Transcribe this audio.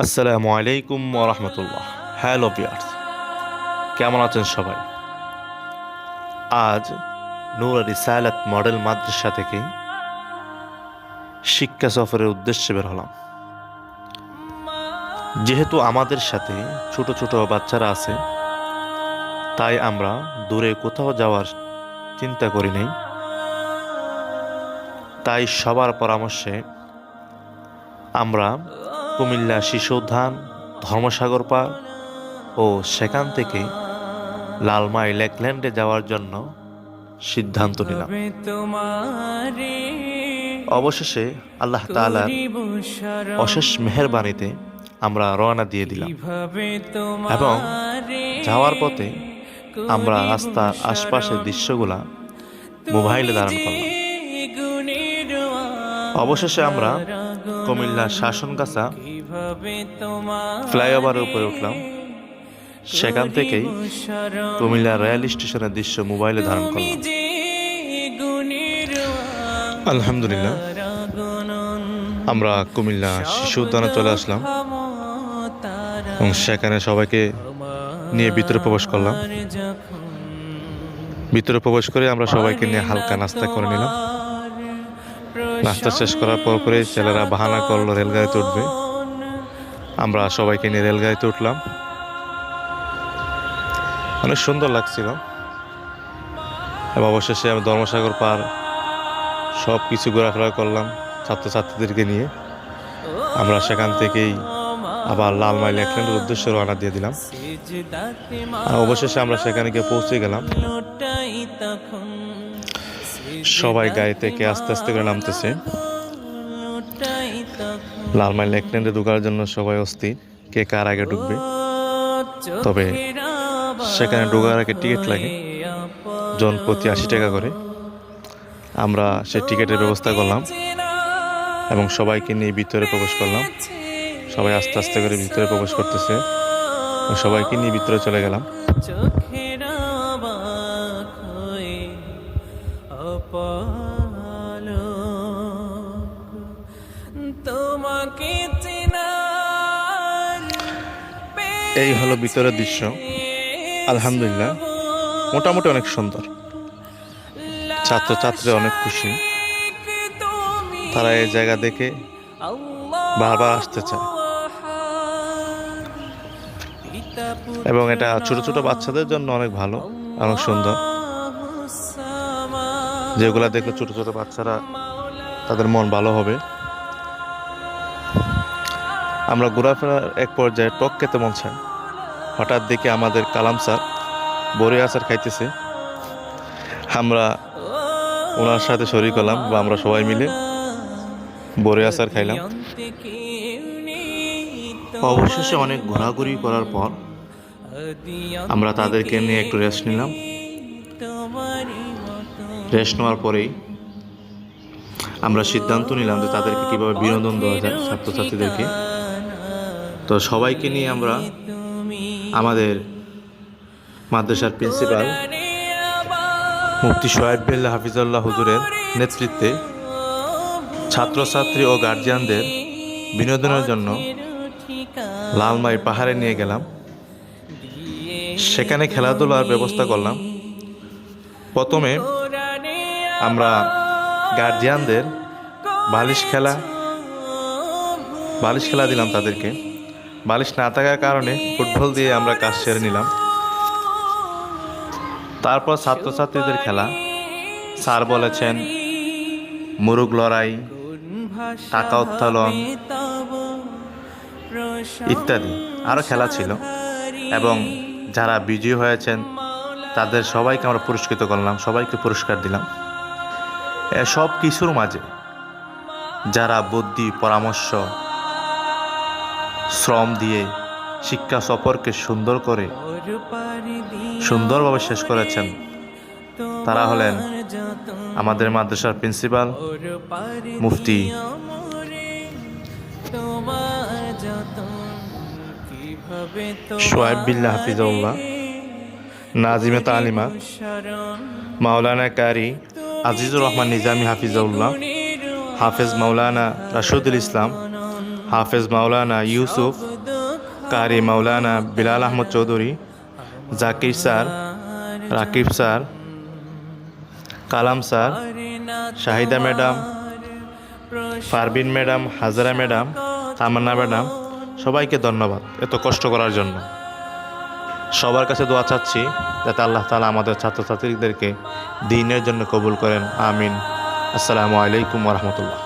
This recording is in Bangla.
আসসালামু আলাইকুম রহমতুল্লাহ। হ্যালো বিয়ার্স কেমন আছেন সবাই? আজ নূর রিসালাত মডেল মাদ্রাসা থেকে শিক্ষা সফরের উদ্দেশ্যে বের হলাম। যেহেতু আমাদের সাথে ছোট ছোট বাচ্চারা আছে, তাই আমরা দূরে কোথাও যাওয়ার চিন্তা করি নাই। তাই সবার পরামর্শে আমরা কুমিল্লা শিশু উদ্যান, ধর্মসাগর পার্ক ও সেখান থেকে লালমাই লেকল্যান্ডে যাওয়ার জন্য সিদ্ধান্ত নিলাম। অবশেষে আল্লাহ তাআলার অশেষ মেহেরবানিতে আমরা রওনা দিয়ে দিলাম এবং যাওয়ার পথে আমরা রাস্তার আশপাশের দৃশ্যগুলা মোবাইলে ধারণ করলাম। অবশেষে আমরা কুমিল্লা শাসনগাছা ফ্লাইওভারের উপরে উঠলাম। সেখান থেকেই কুমিল্লা রেল স্টেশনের দৃশ্য মোবাইলে ধারণ করলাম। আলহামদুলিল্লাহ। আমরা কুমিল্লা শিশু উদ্যানে চলে আসলাম এবং সেখানে সবাইকে নিয়ে ভিতরে প্রবেশ করলাম। ভিতরে প্রবেশ করে আমরা সবাইকে নিয়ে হালকা নাস্তা করে নিলাম। নাস্তা শেষ করার পর পরে ছেলেরা বাহানা করল, রেলগাড়িতে উঠবে। আমরা সবাইকে নিয়ে রেলগাড়িতে উঠলাম। অনেক সুন্দর লাগছিল। এবং অবশেষে আমি ধর্মসাগর পার সব কিছু ঘোরাফেরা করলাম ছাত্রছাত্রীদেরকে নিয়ে। আমরা সেখান থেকেই আবার লালমাই লেকল্যান্ডের উদ্দেশ্যে রওনা দিয়ে দিলাম। অবশেষে আমরা সেখানে গিয়ে পৌঁছে গেলাম। সবাই গাড়ি থেকে আস্তে আস্তে করে নামতেছে। লালমাই লেকল্যান্ডে ঢোকার জন্য সবাই অস্থির, কে কার আগে ঢুকবে। তবে সেখানে ঢোকার আগে টিকিট লাগে, জন প্রতি আশি টাকা করে। আমরা সে টিকিটের ব্যবস্থা করলাম এবং সবাইকে নিয়ে ভিতরে প্রবেশ করলাম। সবাই আস্তে আস্তে করে ভিতরে প্রবেশ করতেছে সবাইকে নিয়ে ভিতরে চলে গেলাম। তোমাকে এই হলো ভিতরের দৃশ্য। আলহামদুলিল্লাহ মোটামুটি অনেক সুন্দর। ছাত্রছাত্রীরা অনেক খুশি। তারা এই জায়গা দেখে বারবার আসতে চায়। এবং এটা ছোট ছোট বাচ্চাদের জন্য অনেক ভালো অনেক সুন্দর। যেগুলা দেখলে ছোট ছোট বাচ্চারা তাদের মন ভালো হবে। আমরা ঘোরাফেরার এক পর্যায়ে টক খেতে মন চায়। হঠাৎ দেখে আমাদের কালাম স্যার বড়ি আচার খাইতেছে। আমরা ওনার সাথে শরীর করলাম বা আমরা সবাই মিলে বড়ি আচার খাইলাম। অবশেষে অনেক ঘোরাঘুরি করার পর আমরা তাদেরকে নিয়ে একটু রেস্ট নিলাম। রেস্ট নেওয়ার পরেই আমরা সিদ্ধান্ত নিলাম যে তাদেরকে কীভাবে বিনোদন দেওয়া যায় ছাত্রছাত্রীদেরকে। তো সবাইকে নিয়ে আমরা আমাদের মাদ্রাসার প্রিন্সিপাল মুফতি বিল্লা হাফিজাল্লাহ হুজুরের নেতৃত্বে ছাত্রছাত্রী ও গার্জিয়ানদের বিনোদনের জন্য লালমাই পাহাড়ে নিয়ে গেলাম। সেখানে খেলাধুলার ব্যবস্থা করলাম। প্রথমে আমরা গার্জিয়ানদের বালিশ খেলা বালিশ খেলা দিলাম তাদেরকে। বালিশ না থাকার কারণে ফুটবল দিয়ে আমরা কাজ সেরে নিলাম। তারপর ছাত্রছাত্রীদের খেলা। স্যার বলেছেন মুরুগ লড়াই, টাকা উত্তোলন ইত্যাদি। আরও খেলা ছিল। এবং যারা বিজয়ী হয়েছেন, তাদের সবাইকে আমরা পুরস্কৃত করলাম, সবাইকে পুরস্কার দিলাম। এসব কিছুর মাঝে যারা বুদ্ধি, পরামর্শ, শ্রম দিয়ে শিক্ষা সফরকে সুন্দর করে, সুন্দরভাবে শেষ করেছেন, তারা হলেন আমাদের মাদ্রাসার প্রিন্সিপাল, মুফতি সোয়েব বিল্লাহ হাফিজাউল্লাহ, নাজিমে তালিমা, Maulana Qari Azizur Rahman Nizami Hafizullah, Hafez Maulana Rashidul Islam, Hafez Maulana Yusuf, Qari Maulana Bilal Ahmed Chowdhury, Zakir sir, Rakib sir, Kalam sir, Shahida madam Parvin madam, Hajara madam, Tamanna madam, সবাইকে ধন্যবাদ এত কষ্ট করার জন্য। সবার কাছে দোয়া চাচ্ছি যাতে আল্লাহ তালা আমাদের ছাত্রছাত্রীদেরকে দিনের জন্য কবুল করেন। আমিন। আসসালামু আলাইকুম রহমতুল্লাহ।